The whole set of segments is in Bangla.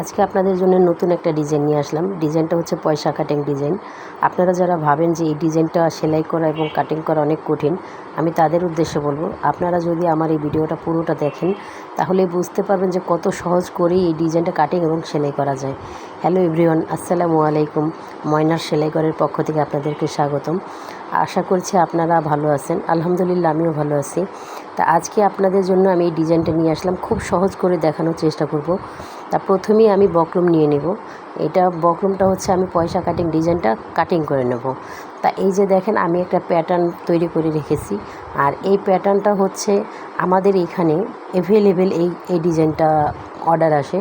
আজকে আপনাদের জন্য নতুন একটা ডিজাইন নিয়ে আসলাম। ডিজাইনটা হচ্ছে পয়সা কাটিং ডিজাইন। আপনারা যারা ভাবেন যে এই ডিজাইনটা সেলাই করা এবং কাটিং করা অনেক কঠিন, আমি তাদের উদ্দেশ্যে বলব, আপনারা যদি আমার এই ভিডিওটা পুরোটা দেখেন, তাহলে বুঝতে পারবেন যে কত সহজ করেই এই ডিজাইনটা কাটিং এবং সেলাই করা যায়। হ্যালো এভরিওয়ান আসসালামু আলাইকুম। ময়নার সেলাই ঘরের পক্ষ থেকে আপনাদেরকে স্বাগতম। আশা করছি আপনারা ভালো আছেন। আলহামদুলিল্লাহ, আমিও ভালো আছি। তা আজকে আপনাদের জন্য আমি এই ডিজাইনটা নিয়ে আসলাম। খুব সহজ করে দেখানোর চেষ্টা করব। তা প্রথমেই আমি বকরুম নিয়ে নেব। এটা বকরুমটা হচ্ছে আমি পয়সা কাটিং ডিজাইনটা কাটিং করে নেব। তা এই যে দেখেন, আমি একটা প্যাটার্ন তৈরি করে রেখেছি। আর এই প্যাটার্নটা হচ্ছে আমাদের এখানে অ্যাভেলেবেল এই এই ডিজাইনটা অর্ডার আসে।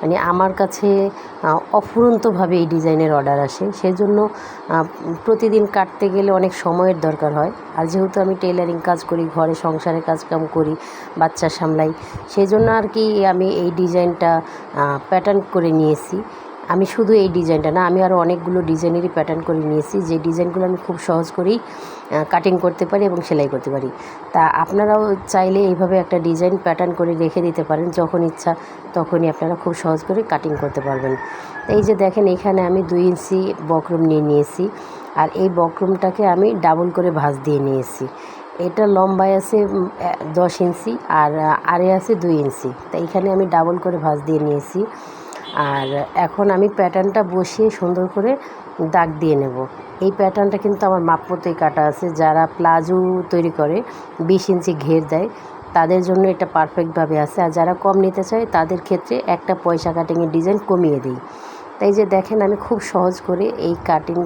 মানে আমার কাছে অফুরন্তভাবে এই ডিজাইনের অর্ডার আসে। সেজন্য প্রতিদিন কাটতে গেলে অনেক সময়ের দরকার হয়। আর যেহেতু আমি টেলারিং কাজ করি, ঘরে সংসারে কাজকাম করি, বাচ্চা সামলাই সেই জন্য আর কি আমি এই ডিজাইনটা প্যাটার্ন করে নিয়েছি। আমি শুধু এই ডিজাইনটা না, আমি আরও অনেকগুলো ডিজাইনেরই প্যাটার্ন করে নিয়েছি। যে ডিজাইনগুলো আমি খুব সহজ করেই কাটিং করতে পারি এবং সেলাই করতে পারি। তা আপনারাও চাইলে এইভাবে একটা ডিজাইন প্যাটার্ন করে রেখে দিতে পারেন, যখন ইচ্ছা তখনই আপনারা খুব সহজ করে কাটিং করতে পারবেন। এই যে দেখেন, এখানে আমি দুই ইঞ্চি বকরুম নিয়ে নিয়েছি আর এই বকরুমটাকে আমি ডাবল করে ভাঁজ দিয়ে নিয়েছি। এটা লম্বায় আছে দশ ইঞ্চি আর আরে আছে দুই ইঞ্চি। তা এখানে আমি ডাবল করে ভাঁজ দিয়ে নিয়েছি। আর এখন আমি প্যাটার্নটা বসিয়ে সুন্দর করে দাগ দিয়ে নেব। এই প্যাটার্নটা কিন্তু আমার মাপ মতোই কাটা আছে। যারা প্লাজো তৈরি করে, বিশ ইঞ্চি ঘের দেয়, তাদের জন্য এটা পারফেক্টভাবে আছে। আর যারা কম নিতে চায়, তাদের ক্ষেত্রে একটা পয়সা কাটিংয়ের ডিজাইন কমিয়ে দিই। তাই যে দেখেন, আমি খুব সহজ করে এই কাটিং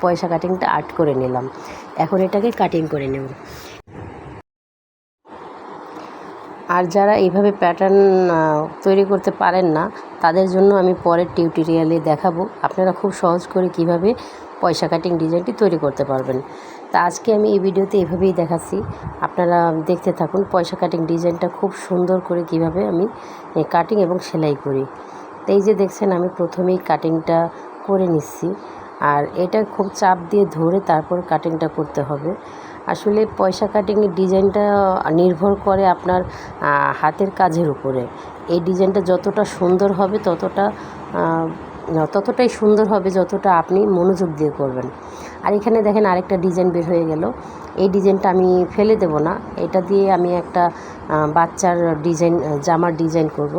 পয়সা কাটিংটা আর্ট করে নিলাম। এখন এটাকে কাটিং করে নেব। আর যারা এইভাবে প্যাটার্ন তৈরি করতে পারেন না, তাদের জন্য আমি পরের টিউটোরিয়ালে দেখাবো আপনারা খুব সহজ করে কীভাবে পয়সা কাটিং ডিজাইনটি তৈরি করতে পারবেন। তা আজকে আমি এই ভিডিওতে এভাবেই দেখাচ্ছি। আপনারা দেখতে থাকুন পয়সা কাটিং ডিজাইনটা খুব সুন্দর করে কীভাবে আমি কাটিং এবং সেলাই করি। তো এই যে দেখছেন আমি প্রথমেই কাটিংটা করে নিচ্ছি। আর এটা খুব চাপ দিয়ে ধরে তারপর কাটিংটা করতে হবে। আসলে পয়সা কাটিংয়ের ডিজাইনটা নির্ভর করে আপনার হাতের কাজের উপরে। এই ডিজাইনটা যতটা সুন্দর হবে ততটা ততটাই সুন্দর হবে যতটা আপনি মনোযোগ দিয়ে করবেন। আর এখানে দেখেন আরেকটা ডিজাইন বের হয়ে গেল। এই ডিজাইনটা আমি ফেলে দেব না। এটা দিয়ে আমি একটা বাচ্চার ডিজাইন জামার ডিজাইন করব।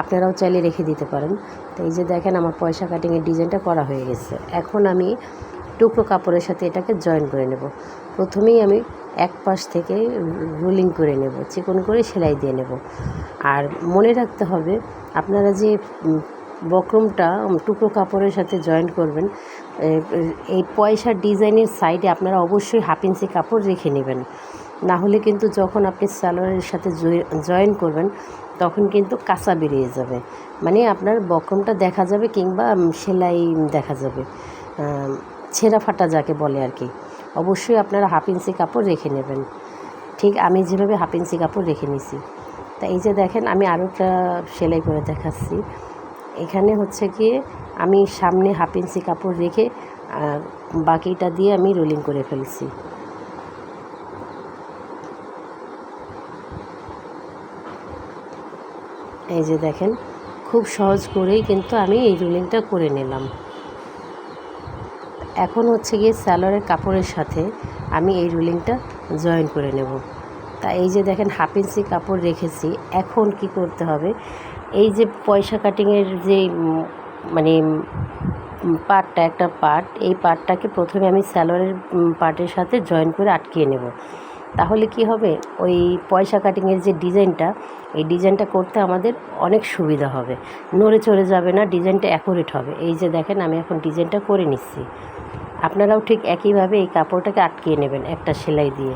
আপনারাও চাইলে রেখে দিতে পারেন। তো এই যে দেখেন আমার পয়সা কাটিংয়ের ডিজাইনটা করা হয়ে গেছে। এখন আমি টুকরো কাপড়ের সাথে এটাকে জয়েন করে নেব। প্রথমেই আমি এক পাশ থেকে রুলিং করে নেব, চিকন করে সেলাই দিয়ে নেব। আর মনে রাখতে হবে, আপনারা যে বক্রমটা টুকরো কাপড়ের সাথে জয়েন করবেন এই পয়সার ডিজাইনের সাইডে আপনারা অবশ্যই হাফ ইঞ্চি কাপড় রেখে নেবেন। না হলে কিন্তু যখন আপনি সালোয়ারের সাথে জয়েন করবেন, তখন কিন্তু কাঁচা বেরিয়ে যাবে। মানে আপনার বক্রমটা দেখা যাবে কিংবা সেলাই দেখা যাবে। ছেঁড়া ফাটা যাকে বলে আর কি। অবশ্যই আপনারা হাফ ইঞ্চি কাপড় রেখে নেবেন। ঠিক, আমি যেভাবে হাফ ইঞ্চি কাপড় রেখে নিছি। তা এই যে দেখেন, আমি আরও একটা সেলাই করে দেখাচ্ছি। এখানে হচ্ছে গিয়ে আমি সামনে হাফ ইঞ্চি কাপড় রেখে বাকিটা দিয়ে আমি রোলিং করে ফেলছি। এই যে দেখেন, খুব সহজ করেই কিন্তু আমি এই রোলিংটা করে নিলাম। এখন হচ্ছে গিয়ে স্যালোয়ারের কাপড়ের সাথে আমি এই রুলিংটা জয়েন করে নেব। তা এই যে দেখেন, হাফ ইঞ্চি কাপড় রেখেছি। এখন কি করতে হবে? এই যে পয়সা কাটিংয়ের যে মানে পার্টটা একটা পার্ট এই পার্টটাকে প্রথমে আমি স্যালোয়ারের পার্টের সাথে জয়েন করে আটকিয়ে নেব। তাহলে কি হবে? ওই পয়সা কাটিংয়ের যে ডিজাইনটা এই ডিজাইনটা করতে আমাদের অনেক সুবিধা হবে। নড়ে চড়ে যাবে না ডিজাইনটা অ্যাকুরেট হবে। এই যে দেখেন, আমি এখন ডিজাইনটা করে নিচ্ছি। আপনারাও ঠিক একইভাবে এই কাপড়টাকে আটকিয়ে নেবেন একটা সেলাই দিয়ে।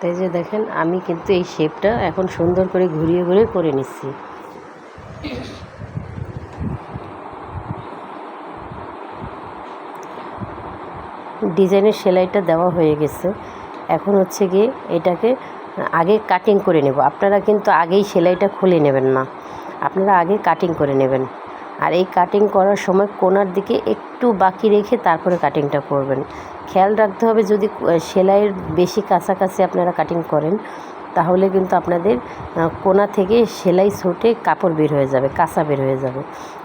তাই যে দেখেন, আমি কিন্তু এই শেপটা এখন সুন্দর করে ঘুরিয়ে ঘুরিয়ে করে নিচ্ছি। ডিজাইনের সেলাইটা দেওয়া হয়ে গেছে। এখন হচ্ছে গিয়ে এটাকে আগে কাটিং করে নেব। আপনারা কিন্তু আগেই সেলাইটা খুলে নেবেন না। আপনারা আগে কাটিং করে নেবেন। আর এই কাটিং করার সময় কোনার দিকে একটু বাকি রেখে তারপরে কাটিংটা করবেন। খেয়াল রাখতে হবে যদি সেলাইয়ের বেশি কাছাকাছি আপনারা কাটিং করেন তাহলে কিন্তু আপনাদের কোনা থেকে সেলাই ছোটে কাপড় বের হয়ে যাবে, কাঁচা বের হয়ে যাবে।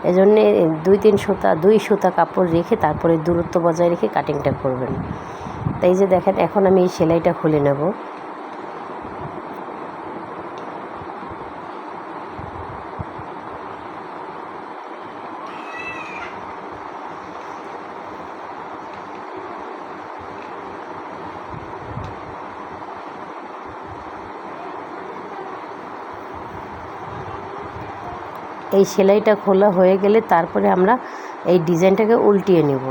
এজন্যে দুই, তিন সুতা, দুই সুতা কাপড় রেখে তারপরে দূরত্ব বজায় রেখে কাটিংটা করবেন। তাই যে দেখেন, এখন আমি এই সেলাইটা খুলে নেব। এই সেলাইটা খোলা হয়ে গেলে তারপরে আমরা এই ডিজাইনটাকে উল্টিয়ে নেব।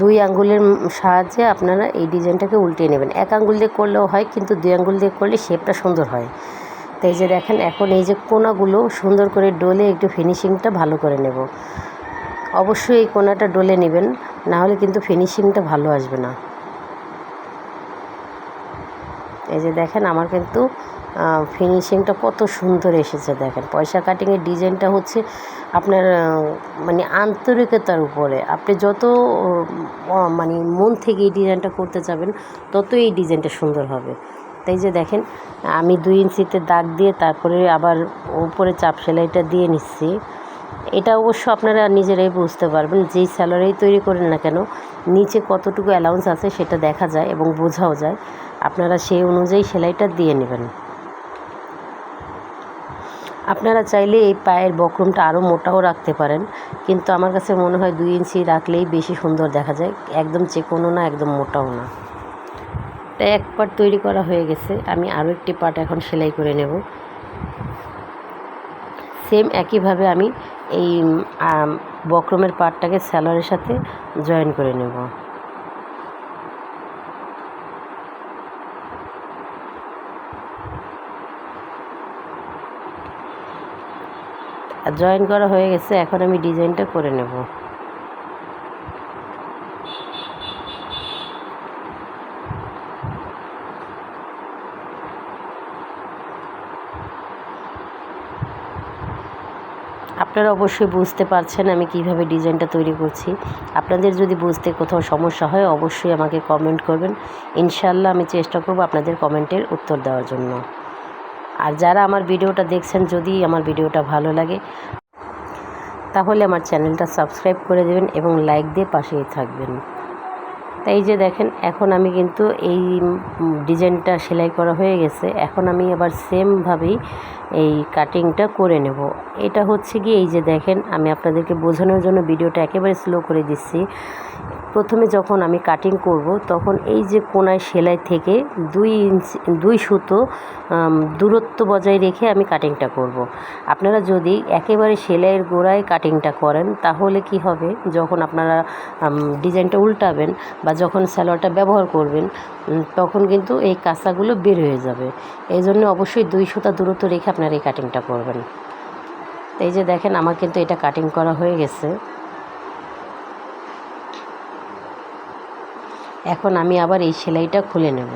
দুই আঙ্গুলের সাহায্যে আপনারা এই ডিজাইনটাকে উল্টিয়ে নেবেন। এক আঙ্গুল দিয়ে করলেও হয়, কিন্তু দুই আঙ্গুল দিয়ে করলে শেপটা সুন্দর হয়। তাই যে দেখেন, এখন এই যে কোনাগুলো সুন্দর করে ডলে একটু ফিনিশিংটা ভালো করে নেব। অবশ্যই এই কোনাটা ডলে নেবেন না হলে কিন্তু ফিনিশিংটা ভালো আসবে না। এই যে দেখেন আমার কিন্তু ফিনিশিংটা কত সুন্দর এসেছে দেখেন। পয়সা কাটিংয়ের ডিজাইনটা হচ্ছে আপনার মানে আন্তরিকতার উপরে। আপনি যত মানে মন থেকে এই ডিজাইনটা করতে যাবেন তত এই ডিজাইনটা সুন্দর হবে। তাই যে দেখেন, আমি দুই ইঞ্চিতে দাগ দিয়ে তারপরে আবার উপরে চাপ সেলাইটা দিয়ে নিচ্ছি। এটা অবশ্য আপনারা নিজেরাই বুঝতে পারবেন, যেই স্যালারি তৈরি করেন না কেন, নিচে কতটুকু অ্যালাউন্স আছে সেটা দেখা যায় এবং বোঝাও যায়। আপনারা সেই অনুযায়ী সেলাইটা দিয়ে নেবেন। আপনারা চাইলে এই পায়ের বক্রমটা আরও মোটাও রাখতে পারেন, কিন্তু আমার কাছে মনে হয় দুই ইঞ্চি রাখলেই বেশি সুন্দর দেখা যায়, একদম চেকোনো না, একদম মোটাও না। তাই এক পার্ট তৈরি করা হয়ে গেছে, আমি আরও একটি পার্ট এখন সেলাই করে নেব। সেম একইভাবে আমি এই বক্রমের পার্টটাকে স্যালোয়ারের সাথে জয়েন করে নেব। জয়েন করা হয়ে গেছে, এখন আমি ডিজাইনটা করে নেব। আপনারা অবশ্যই বুঝতে পারছেন আমি কীভাবে ডিজাইনটা তৈরি করছি। আপনাদের যদি বুঝতে কোথাও সমস্যা হয়, অবশ্যই আমাকে কমেন্ট করবেন। ইনশাল্লাহ আমি চেষ্টা করব আপনাদের কমেন্টের উত্তর দেওয়ার জন্য। আর যারা আমার ভিডিওটা দেখছেন, যদি আমার ভিডিওটা ভালো লাগে, তাহলে আমার চ্যানেলটা সাবস্ক্রাইব করে দেবেন এবং লাইক দিয়ে পাশেই থাকবেন। তাই যে দেখেন, এখন আমি কিন্তু এই ডিজাইনটা সেলাই করা হয়ে গেছে। এখন আমি আবার সেমভাবেই এই কাটিংটা করে নেব। এটা হচ্ছে কি এই যে দেখেন, আমি আপনাদেরকে বোঝানোর জন্য ভিডিওটা একেবারে স্লো করে দিচ্ছি। প্রথমে যখন আমি কাটিং করব, তখন এই যে কোনায় সেলাই থেকে দুই ইঞ্চি দুই সুতো দূরত্ব বজায় রেখে আমি কাটিংটা করব। আপনারা যদি একেবারে সেলাইয়ের গোড়ায় কাটিংটা করেন, তাহলে কি হবে? যখন আপনারা ডিজাইনটা উল্টাবেন বা যখন স্যালোয়ারটা ব্যবহার করবেন তখন কিন্তু এই কাঁচাগুলো বের হয়ে যাবে। এই জন্য অবশ্যই দুই সুতা দূরত্ব রেখে আপনারা এই কাটিংটা করবেন। এই যে দেখেন, আমার কিন্তু এটা কাটিং করা হয়ে গেছে। এখন আমি আবার এই সেলাইটা খুলে নেব।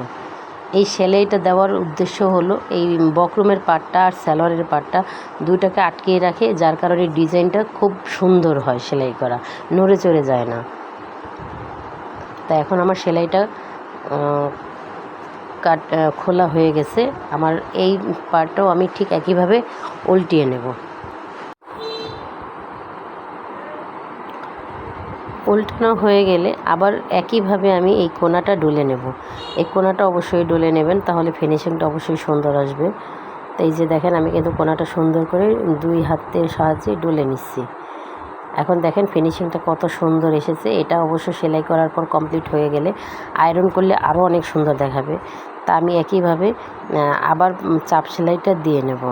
এই সেলাইটা দেওয়ার উদ্দেশ্য হলো, এই বকরুমের পাটটা আর স্যালোয়ারের পাটটা দুইটাকে আটকিয়ে রাখে, যার কারণে ডিজাইনটা খুব সুন্দর হয় সেলাই করা, নড়ে চড়ে যায় না। তা এখন আমার সেলাইটা কাট খোলা হয়ে গেছে। আমার এই পার্টটাও আমি ঠিক একইভাবে উল্টিয়ে নেব। উল্টানো হয়ে গেলে আবার একইভাবে আমি এই কোনাটা ডলে নেব। এই কোনাটা অবশ্যই ডলে নেবেন, তাহলে ফিনিশিংটা অবশ্যই সুন্দর আসবে। তো এই যে দেখেন, আমি কিন্তু কোনাটা সুন্দর করে দুই হাতের সাহায্যে ডলে নিচ্ছি। এখন দেখেন ফিনিশিংটা কত সুন্দর এসেছে। এটা অবশ্য সেলাই করার পর কমপ্লিট হয়ে গেলে আয়রন করলে আরও অনেক সুন্দর দেখাবে। তা আমি একইভাবে আবার চাপ সেলাইটা দিয়ে নেব।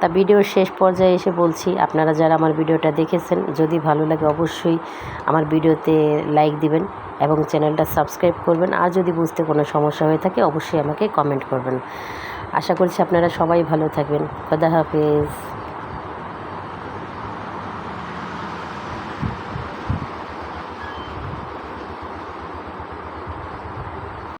তা ভিডিওর শেষ পর্যায়ে এসে বলছি, আপনারা যারা আমার ভিডিওটা দেখেছেন, যদি ভালো লাগে অবশ্যই আমার ভিডিওতে লাইক দিবেন এবং চ্যানেলটা সাবস্ক্রাইব করবেন। আর যদি বুঝতে কোনো সমস্যা হয়ে থাকে, অবশ্যই আমাকে কমেন্ট করবেন। আশা করছি আপনারা সবাই ভালো থাকবেন। খোদা হাফেজ।